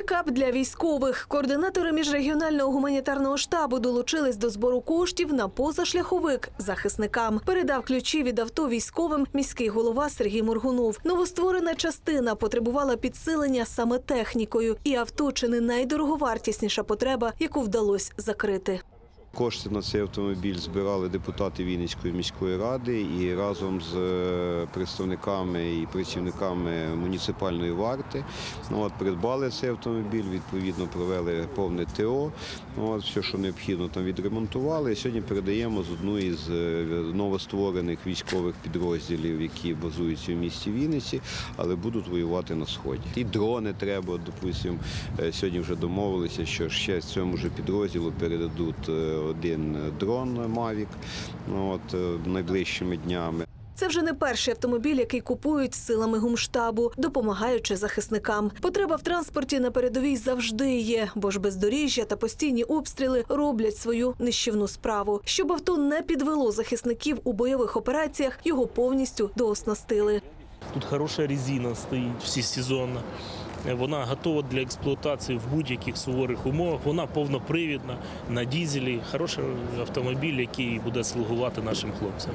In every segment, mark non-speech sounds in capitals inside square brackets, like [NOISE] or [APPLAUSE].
Пікап для військових. Координатори міжрегіонального гуманітарного штабу долучились до збору коштів на позашляховик захисникам. Передав ключі від авто військовим міський голова Сергій Моргунов. Новостворена частина потребувала підсилення саме технікою, і авто чи не найдороговартісніша потреба, яку вдалося закрити. Кошти на цей автомобіль збирали депутати Вінницької міської ради і разом з е, представниками і працівниками муніципальної варти ну, от, придбали цей автомобіль, відповідно провели повне ТО. Ну, От, все, що необхідно, там відремонтували. І сьогодні передаємо з одної з е, новостворених військових підрозділів, які базуються в місті Вінниці, але будуть воювати на сході. І дрони треба, допустимо, е, сьогодні вже домовилися, що ще цьому ж підрозділу передадуть один дрон Мавік ну, от, е, найближчими днями. Це вже не перший автомобіль, який купують силами гумштабу, допомагаючи захисникам. Потреба в транспорті на передовій завжди є, бо ж бездоріжжя та постійні обстріли роблять свою нищівну справу. Щоб авто не підвело захисників у бойових операціях, його повністю дооснастили. Тут хороша резина стоїть всесезонна. Вона готова для експлуатації в будь-яких суворих умовах. Вона повнопривідна на дізелі. Хороший автомобіль, який буде слугувати нашим хлопцям.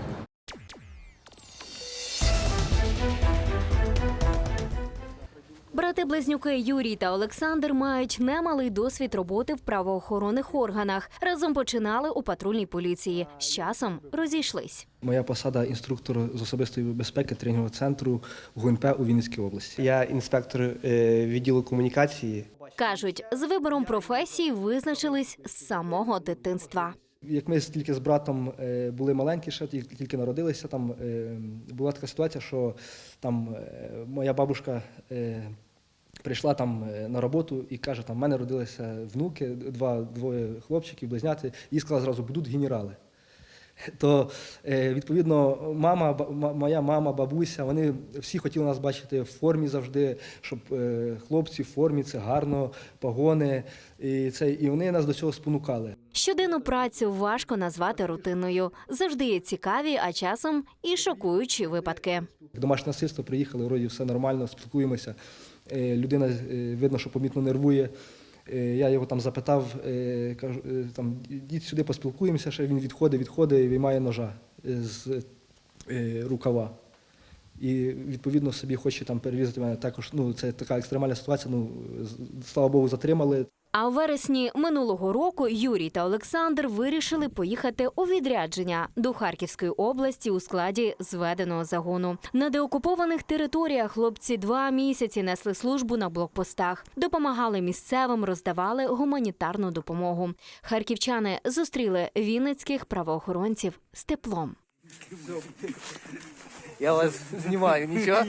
Брати-близнюки Юрій та Олександр мають немалий досвід роботи в правоохоронних органах. Разом починали у патрульній поліції. З часом розійшлись. Моя посада інструктор з особистої безпеки тренінгового центру ГУНП у Вінницькій області. Я інспектор е, відділу комунікації. Кажуть, з вибором професії визначились з самого дитинства. Як ми тільки з братом е, були маленькі, ще тільки народилися, там е, була така ситуація, що там моя бабушка прийшла там е, на роботу і каже, там в мене родилися внуки, два двоє хлопчиків, близняти, і сказала зразу, будуть генерали. [LAUGHS] То е, відповідно, мама, моя мама, бабуся, вони всі хотіли нас бачити в формі завжди, щоб е, хлопці в формі це гарно, погони. І, це, і вони нас до цього спонукали. Щоденну працю важко назвати рутинною. Завжди є цікаві, а часом і шокуючі випадки. Домашнє насильство приїхали, вроді все нормально, спілкуємося. Е, Людина е, видно, що помітно нервує. Е, Я його там запитав, кажу, там, йдіть сюди, поспілкуємося. Ще він відходить, відходить і виймає ножа з рукава. І відповідно собі хоче там перерізати мене. Також ну, це така екстремальна ситуація. Ну, слава Богу, затримали. А у вересні минулого року Юрій та Олександр вирішили поїхати у відрядження до Харківської області у складі зведеного загону. На деокупованих територіях хлопці два місяці несли службу на блокпостах, допомагали місцевим, роздавали гуманітарну допомогу. Харківчани зустріли вінницьких правоохоронців з теплом. Я вас знімаю, нічого?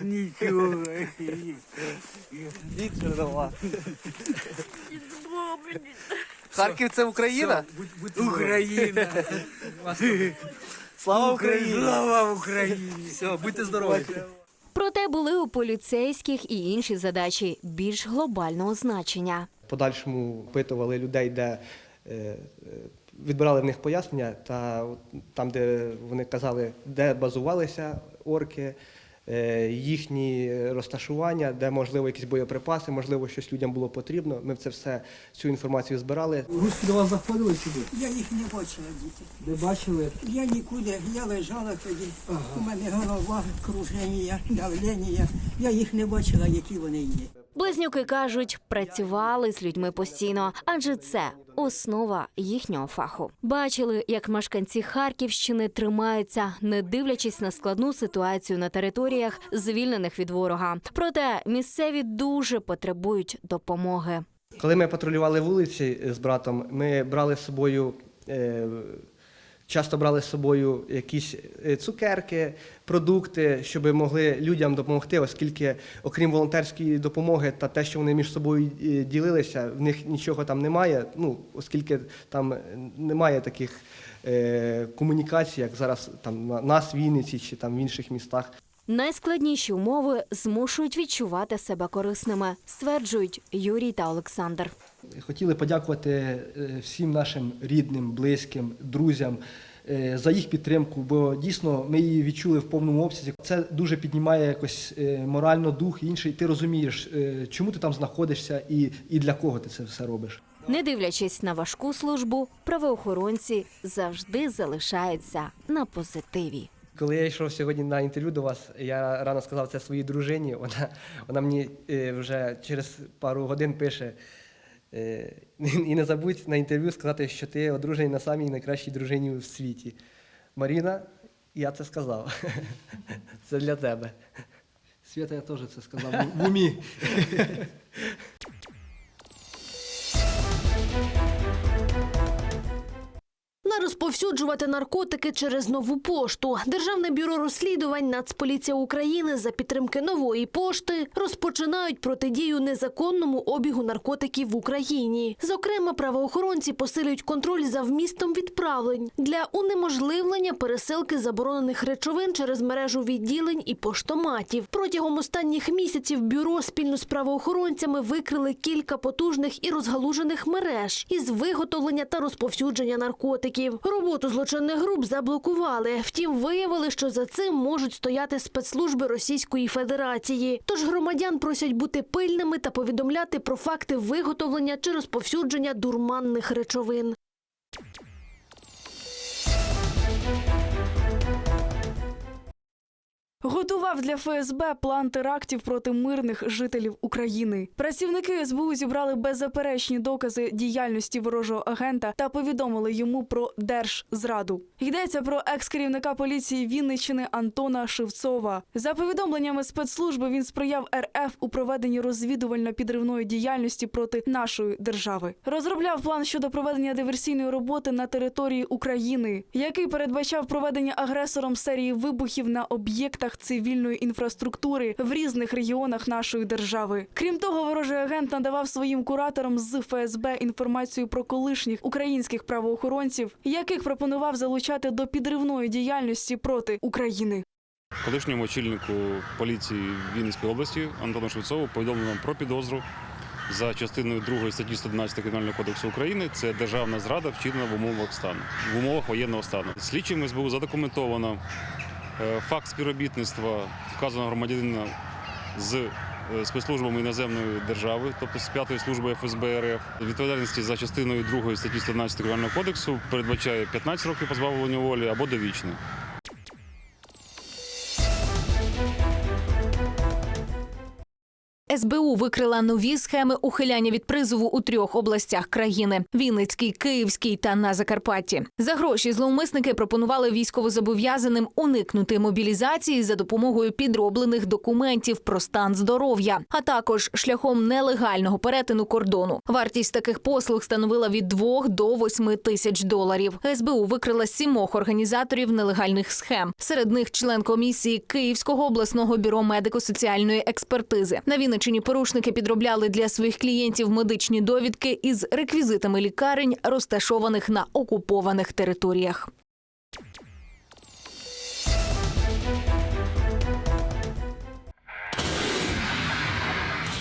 Нічого. Віктор Дова. Харків це Україна? Україна. Слава Україні! Слава Україні. Все, будьте здорові. Проте були у поліцейських і інші задачі більш глобального значення. Подальшому опитували людей, де е, е, відбирали в них пояснення, та там, де вони казали, де базувалися орки, е, їхні розташування, де можливо якісь боєприпаси, можливо, щось людям було потрібно. Ми це все цю інформацію збирали. Руські до вас заходили сюди? Я їх не бачила, діти. Не бачили? Я нікуди, я лежала тоді. У мене голова, круження, давлення. Я їх не бачила, які вони є. Близнюки кажуть, працювали з людьми постійно, адже це основа їхнього фаху. Бачили, як мешканці Харківщини тримаються, не дивлячись на складну ситуацію на територіях, звільнених від ворога. Проте місцеві дуже потребують допомоги. Коли ми патрулювали вулиці з братом, ми брали з собою. Е, Часто брали з собою якісь е, цукерки, продукти, щоб могли людям допомогти, оскільки, окрім волонтерської допомоги та те, що вони між собою е, ділилися, в них нічого там немає. Ну, оскільки там немає таких е, комунікацій, як зараз там на нас в Вінниці чи там в інших містах. Найскладніші умови змушують відчувати себе корисними, стверджують Юрій та Олександр. Хотіли подякувати е, всім нашим рідним, близьким, друзям, е, за їх підтримку, бо дійсно ми її відчули в повному обсязі. Це дуже піднімає якось е, морально дух і інший. Ти розумієш, чому ти там знаходишся і, і для кого ти це все робиш. Не дивлячись на важку службу, правоохоронці завжди залишаються на позитиві. Коли я йшов сьогодні на інтерв'ю до вас, я рано сказав це своїй дружині. Вона, вона мені вже через пару годин пише. Е, [LAUGHS] І не забудь на інтерв'ю сказати, що ти одружений на самій найкращій дружині в світі. Маріна, я це сказав. [LAUGHS] Це для тебе. Свята, я теж це сказав в умі. [LAUGHS] розповсюджувати наркотики через нову пошту. Державне бюро розслідувань Нацполіція України за підтримки нової пошти розпочинають протидію незаконному обігу наркотиків в Україні. Зокрема, правоохоронці посилюють контроль за вмістом відправлень для унеможливлення пересилки заборонених речовин через мережу відділень і поштоматів. Протягом останніх місяців бюро спільно з правоохоронцями викрили кілька потужних і розгалужених мереж із виготовлення та розповсюдження наркотиків. Роботу злочинних груп заблокували. Втім, виявили, що за цим можуть стояти спецслужби Російської Федерації. Тож громадян просять бути пильними та повідомляти про факти виготовлення чи розповсюдження дурманних речовин. Готував для ФСБ план терактів проти мирних жителів України. Працівники СБУ зібрали беззаперечні докази діяльності ворожого агента та повідомили йому про держзраду. Йдеться про екс-керівника поліції Вінниччини Антона Шевцова. За повідомленнями спецслужби він сприяв РФ у проведенні розвідувально-підривної діяльності проти нашої держави. Розробляв план щодо проведення диверсійної роботи на території України, який передбачав проведення агресором серії вибухів на об'єктах цивільної інфраструктури в різних регіонах нашої держави. Крім того, ворожий агент надавав своїм кураторам з ФСБ інформацію про колишніх українських правоохоронців, яких пропонував залучати до підривної діяльності проти України. Колишньому очільнику поліції Вінницької області Антону Швецову повідомлено про підозру за частиною 2 статті 111 Кримінального кодексу України. Це державна зрада, вчинена в умовах стану в умовах воєнного стану. Слідчим СБУ задокументовано факт співробітництва вказаного громадянина з е, спецслужбами іноземної держави, тобто з п'ятої служби ФСБ РФ. Відповідальності за частиною 2 статті 111 Кримінального кодексу передбачає 15 років позбавлення волі або довічне. СБУ викрила нові схеми ухиляння від призову у трьох областях країни: Вінницькій, Київській та на Закарпатті. За гроші зловмисники пропонували військовозобов'язаним уникнути мобілізації за допомогою підроблених документів про стан здоров'я, а також шляхом нелегального перетину кордону. Вартість таких послуг становила від 2 до 8 тисяч доларів. СБУ викрила сімох організаторів нелегальних схем. Серед них член комісії Київського обласного бюро медико-соціальної експертизи. На Вінниччині порушники підробляли для своїх клієнтів медичні довідки із реквізитами лікарень, розташованих на окупованих територіях.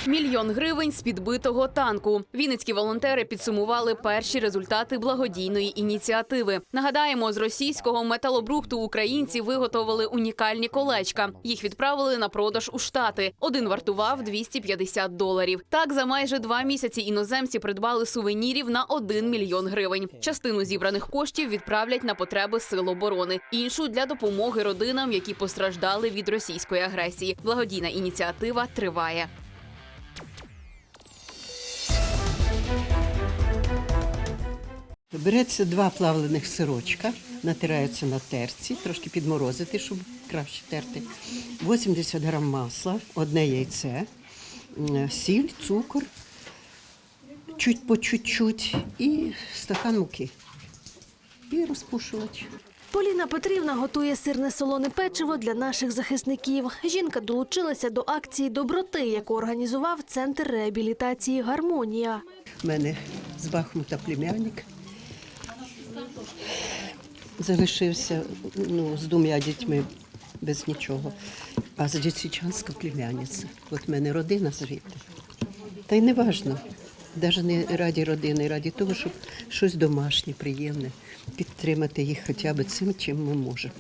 Мільйон гривень з підбитого танку. Вінницькі волонтери підсумували перші результати благодійної ініціативи. Нагадаємо, з російського металобрухту українці виготовили унікальні колечка. Їх відправили на продаж у штати. Один вартував 250 доларів. Так за майже два місяці іноземці придбали сувенірів на 1 мільйон гривень. Частину зібраних коштів відправлять на потреби сил оборони, іншу для допомоги родинам, які постраждали від російської агресії. Благодійна ініціатива триває. Береться два плавлених сирочка, натираються на терці, трошки підморозити, щоб краще терти. 80 грам масла, одне яйце, сіль, цукор, чуть по чуть-чуть і стакан муки. І розпушувач. Поліна Петрівна готує сирне солоне печиво для наших захисників. Жінка долучилася до акції доброти, яку організував центр реабілітації Гармонія. У мене з Бахмута племянник. Залишився ну, з двома дітьми без нічого. А з Лисичанська племянниця. От в мене родина звідти. Та й не важно. Навіть не раді родини, раді того, щоб щось домашнє, приємне, підтримати їх хоча б цим, чим ми можемо.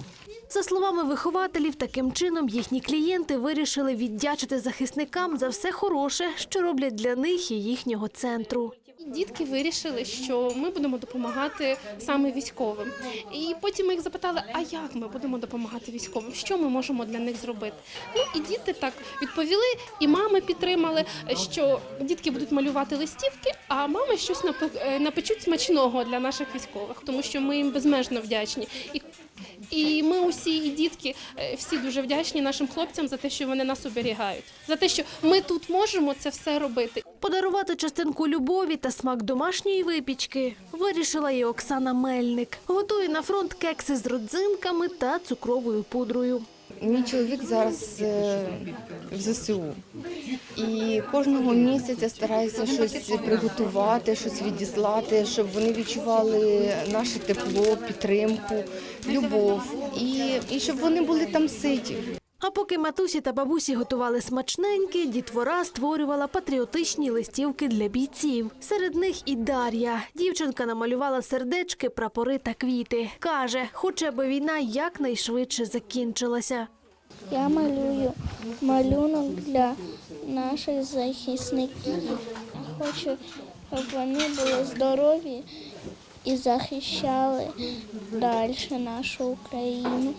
За словами вихователів, таким чином їхні клієнти вирішили віддячити захисникам за все хороше, що роблять для них і їхнього центру. Дітки вирішили, що ми будемо допомагати саме військовим. І потім ми їх запитали, а як ми будемо допомагати військовим? Що ми можемо для них зробити? Ну і діти так відповіли, і мами підтримали, що дітки будуть малювати листівки, а мами щось е, напечуть смачного для наших військових, тому що ми їм безмежно вдячні. І і ми усі, і дітки, е, всі дуже вдячні нашим хлопцям за те, що вони нас оберігають, за те, що ми тут можемо це все робити. Подарувати частинку любові та смак домашньої випічки вирішила і Оксана Мельник. Готує на фронт кекси з родзинками та цукровою пудрою. Мій чоловік зараз е, в ЗСУ. І кожного місяця старається щось приготувати, щось відіслати, щоб вони відчували наше тепло, підтримку, любов і, і щоб вони були там ситі. А поки матусі та бабусі готували смачненьке, дітвора створювала патріотичні листівки для бійців. Серед них і Дар'я. Дівчинка намалювала сердечки, прапори та квіти. Каже, хоче би війна якнайшвидше закінчилася. Я малюю малюнок для наших захисників. Хочу, щоб вони були здорові і захищали далі нашу Україну.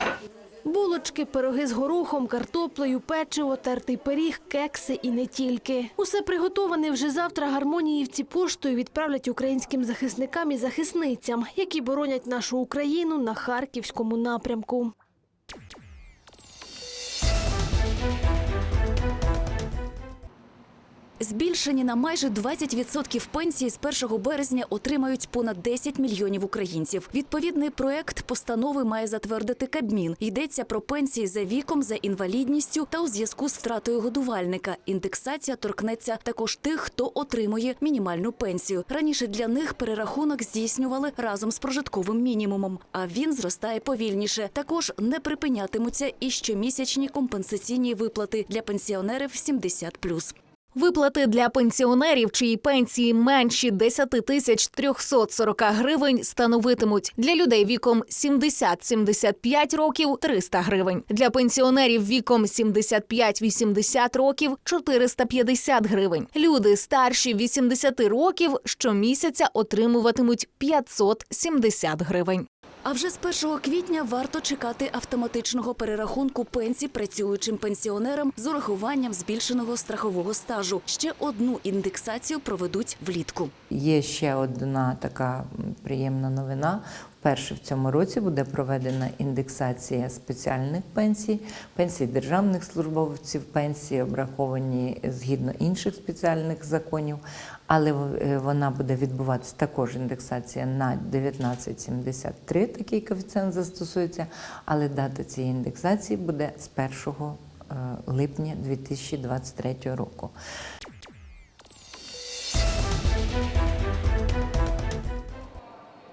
Булочки, пироги з горохом, картоплею, печиво, тертий пиріг, кекси і не тільки. Усе приготоване вже завтра гармоніївці поштою відправлять українським захисникам і захисницям, які боронять нашу Україну на харківському напрямку. Збільшені на майже 20% пенсії з 1 березня отримають понад 10 мільйонів українців. Відповідний проект постанови має затвердити Кабмін. Йдеться про пенсії за віком, за інвалідністю та у зв'язку з втратою годувальника. Індексація торкнеться також тих, хто отримує мінімальну пенсію. Раніше для них перерахунок здійснювали разом з прожитковим мінімумом, а він зростає повільніше. Також не припинятимуться і щомісячні компенсаційні виплати для пенсіонерів 70+. Виплати для пенсіонерів, чиї пенсії менші 10 тисяч 340 гривень, становитимуть для людей віком 70-75 років 300 гривень. Для пенсіонерів віком 75-80 років 450 гривень. Люди старші 80 років щомісяця отримуватимуть 570 гривень. А вже з 1 квітня варто чекати автоматичного перерахунку пенсій працюючим пенсіонерам з урахуванням збільшеного страхового стажу. Ще одну індексацію проведуть влітку. Є ще одна така приємна новина. Вперше в цьому році буде проведена індексація спеціальних пенсій, пенсій державних службовців, пенсії обраховані згідно інших спеціальних законів, але е, вона буде відбуватися також індексація на 19,73, такий коефіцієнт застосується, але дата цієї індексації буде з 1 е, липня 2023 року. –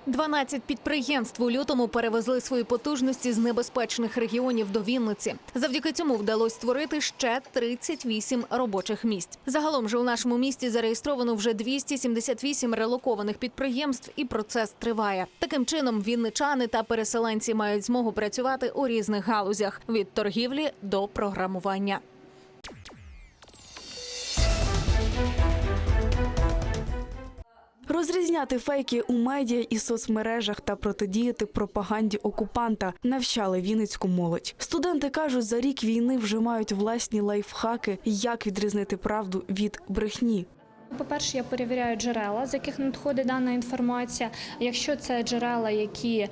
12 підприємств у лютому перевезли свої потужності з небезпечних регіонів до Вінниці. Завдяки цьому вдалося створити ще 38 робочих місць. Загалом же у нашому місті зареєстровано вже 278 релокованих підприємств, і процес триває. Таким чином, вінничани та переселенці мають змогу працювати у різних галузях від торгівлі до програмування. Розрізняти фейки у медіа і соцмережах та протидіяти пропаганді окупанта навчали вінницьку молодь. Студенти кажуть, за рік війни вже мають власні лайфхаки, як відрізнити правду від брехні. По-перше, я перевіряю джерела, з яких надходить дана інформація. Якщо це джерела, які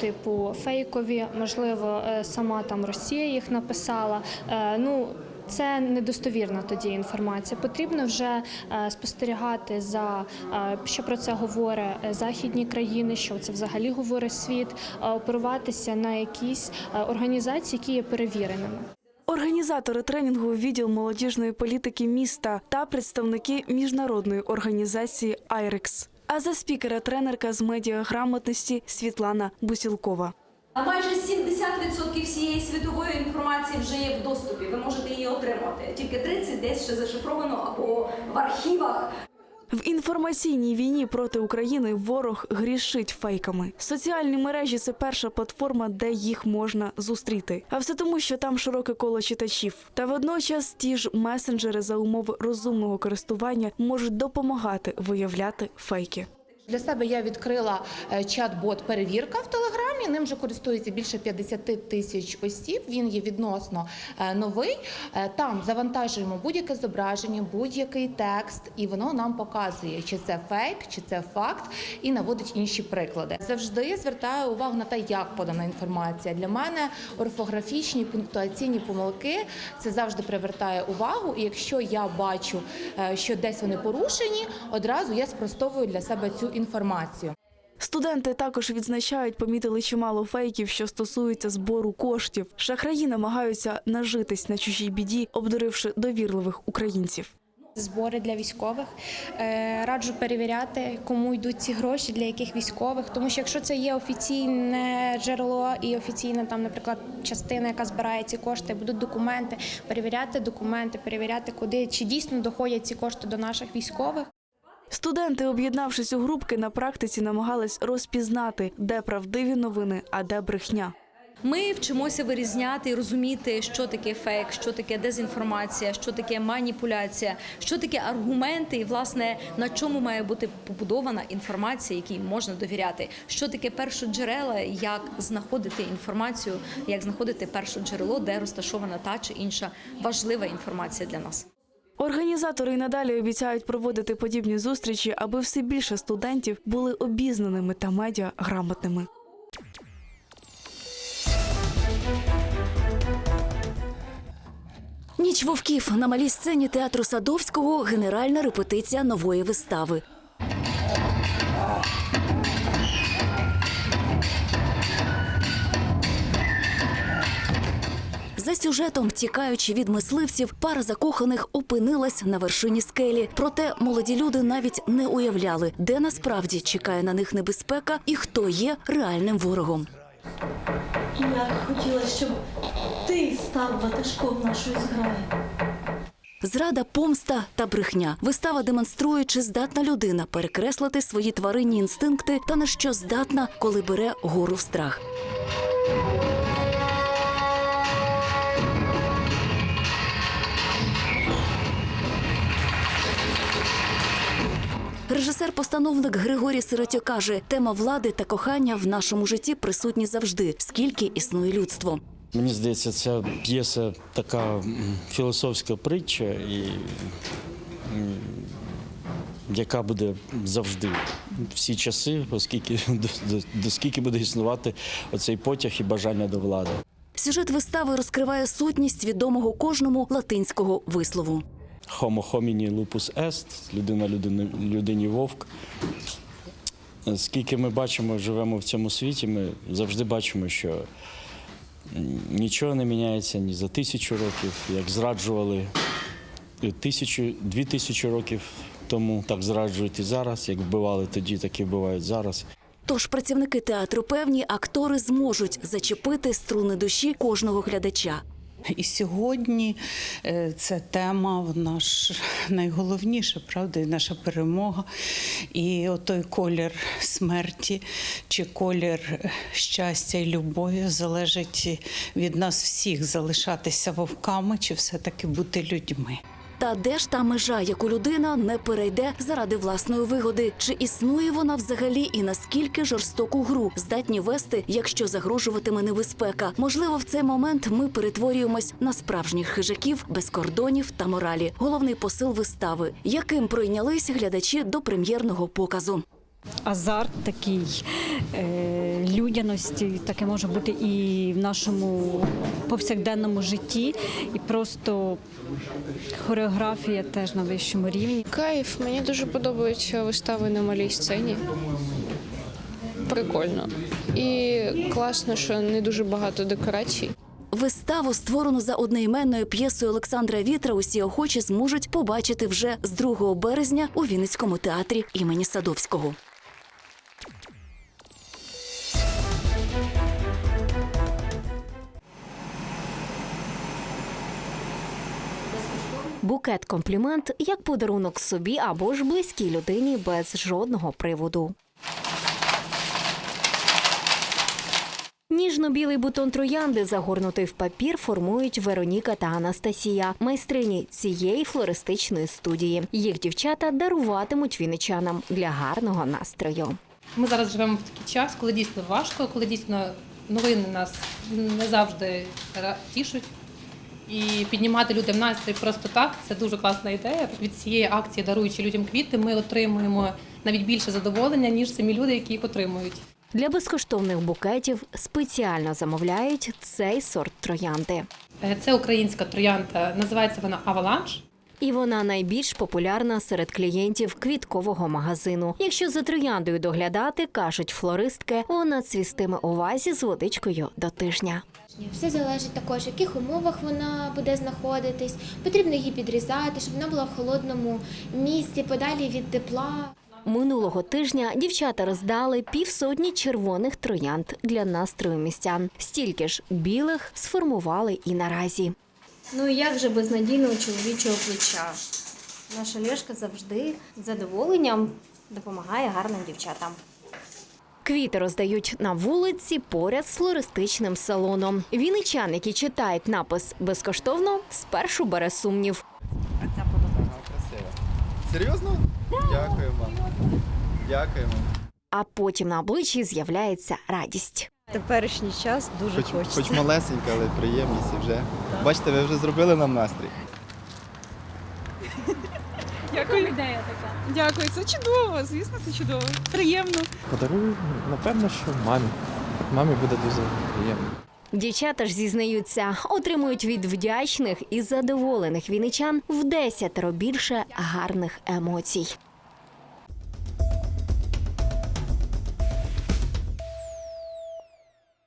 типу фейкові, можливо, е, сама там Росія їх написала. е, Ну це недостовірна тоді інформація. Потрібно вже е, спостерігати за е, що про це говорить е, західні країни, що це взагалі говорить світ, оперуватися на якісь організації, які є перевіреними. Організатори тренінгу відділ молодіжної політики міста та представники міжнародної організації «Айрекс». А за спікера тренерка з медіаграмотності Світлана Бусілкова. А майже 70% всієї світової інформації вже є в доступі. Ви можете її отримати. Тільки 30 десь ще зашифровано або в архівах. В інформаційній війні проти України ворог грішить фейками. Соціальні мережі це перша платформа, де їх можна зустріти. А все тому, що там широке коло читачів. Та водночас ті ж месенджери за умови розумного користування можуть допомагати виявляти фейки. Для себе я відкрила е, чат-бот перевірка в телеграмі. Ним вже користується більше 50 тисяч осіб. Він є відносно е, новий. Е, Там завантажуємо будь-яке зображення, будь-який текст, і воно нам показує, чи це фейк, чи це факт, і наводить інші приклади. Завжди звертаю увагу на те, як подана інформація. Для мене орфографічні пунктуаційні помилки це завжди привертає увагу. І якщо я бачу, е, що десь вони порушені, одразу я спростовую для себе цю інформацію. Студенти також відзначають, помітили чимало фейків, що стосуються збору коштів. Шахраї намагаються нажитись на чужій біді, обдуривши довірливих українців. Збори для військових Е, раджу перевіряти, кому йдуть ці гроші, для яких військових. Тому що якщо це є офіційне джерело і офіційна там, наприклад, частина, яка збирає ці кошти, будуть документи, перевіряти документи, перевіряти, куди чи дійсно доходять ці кошти до наших військових. Студенти, об'єднавшись у групки, на практиці намагались розпізнати, де правдиві новини, а де брехня. Ми вчимося вирізняти і розуміти, що таке фейк, що таке дезінформація, що таке маніпуляція, що таке аргументи, і власне на чому має бути побудована інформація, якій можна довіряти. Що таке першоджерела, як знаходити інформацію, як знаходити перше джерело, де розташована та чи інша важлива інформація для нас. Організатори й надалі обіцяють проводити подібні зустрічі, аби все більше студентів були обізнаними та медіа грамотними. Ніч вовків на малій сцені театру Садовського генеральна репетиція нової вистави. За сюжетом, тікаючи від мисливців, пара закоханих опинилась на вершині скелі. Проте молоді люди навіть не уявляли, де насправді чекає на них небезпека і хто є реальним ворогом. Я хотіла, щоб ти став ватажком нашої зграї. Зрада, помста та брехня. Вистава демонструє, чи здатна людина перекреслити свої тваринні інстинкти та на що здатна, коли бере гору в страх. Режисер-постановник Григорій Сиротьо каже, тема влади та кохання в нашому житті присутні завжди, скільки існує людство. Мені здається, ця п'єса така філософська притча, і, яка буде завжди всі часи, оскільки [LAUGHS] до, до, до скільки буде існувати оцей потяг і бажання до влади. Сюжет вистави розкриває сутність відомого кожному латинського вислову. Homo homini lupus est, людина людини, людині вовк. Скільки ми бачимо, живемо в цьому світі, ми завжди бачимо, що нічого не міняється ні за тисячу років, як зраджували тисячу, дві тисячі років тому, так зраджують і зараз, як вбивали тоді, так і вбивають зараз. Тож працівники театру певні, актори зможуть зачепити струни душі кожного глядача. І сьогодні е, ця тема в ж найголовніша, правда, і наша перемога. І отой колір смерті чи колір е, щастя і любові залежить від нас всіх залишатися вовками чи все-таки бути людьми. Та де ж та межа, яку людина не перейде заради власної вигоди? Чи існує вона взагалі і наскільки жорстоку гру здатні вести, якщо загрожуватиме небезпека? Можливо, в цей момент ми перетворюємось на справжніх хижаків без кордонів та моралі. Головний посил вистави, яким пройнялись глядачі до прем'єрного показу. Азарт такий е, людяності, таке може бути і в нашому повсякденному житті, і просто хореографія теж на вищому рівні. Кайф, мені дуже подобаються вистави на малій сцені. Прикольно. І класно, що не дуже багато декорацій. Виставу, створену за одноіменною п'єсою Олександра Вітра, усі охочі зможуть побачити вже з 2 березня у Вінницькому театрі імені Садовського. Букет комплімент як подарунок собі або ж близькій людині без жодного приводу. Ніжно-білий бутон троянди, загорнутий в папір, формують Вероніка та Анастасія, майстрині цієї флористичної студії. Їх дівчата даруватимуть віничанам для гарного настрою. Ми зараз живемо в такий час, коли дійсно важко, коли дійсно новини нас не завжди тішуть. І піднімати людям настрій просто так це дуже класна ідея. Від цієї акції, даруючи людям квіти, ми отримуємо навіть більше задоволення, ніж самі люди, які їх отримують. Для безкоштовних букетів спеціально замовляють цей сорт троянди. Е, Це українська троянда, називається вона Аваланж. І вона найбільш популярна серед клієнтів квіткового магазину. Якщо за трояндою доглядати, кажуть флористки, вона цвістиме у вазі з водичкою до тижня. Все залежить також, в яких умовах вона буде знаходитись. Потрібно її підрізати, щоб вона була в холодному місці, подалі від тепла. Минулого тижня дівчата роздали півсотні червоних троянд для настрою містян. Стільки ж білих сформували і наразі. Ну і як же без надійного чоловічого плеча? Наша Лешка завжди з задоволенням допомагає гарним дівчатам. Квіти роздають на вулиці поряд з флористичним салоном. Вінничан, які читають напис безкоштовно, спершу бере сумнів. Серйозно? Дякуємо. Дякуємо. А потім на обличчі з'являється радість. Теперішній час дуже Хоч, хочеться. хоч малесенька, але приємність і вже. Бачите, ви вже зробили нам настрій. Дякую. Ідея така. Дякую, це чудово. Звісно, це чудово. Приємно. Подарую, напевно, що мамі. Мамі буде дуже приємно. Дівчата ж зізнаються, отримують від вдячних і задоволених віничан в десятеро більше гарних емоцій.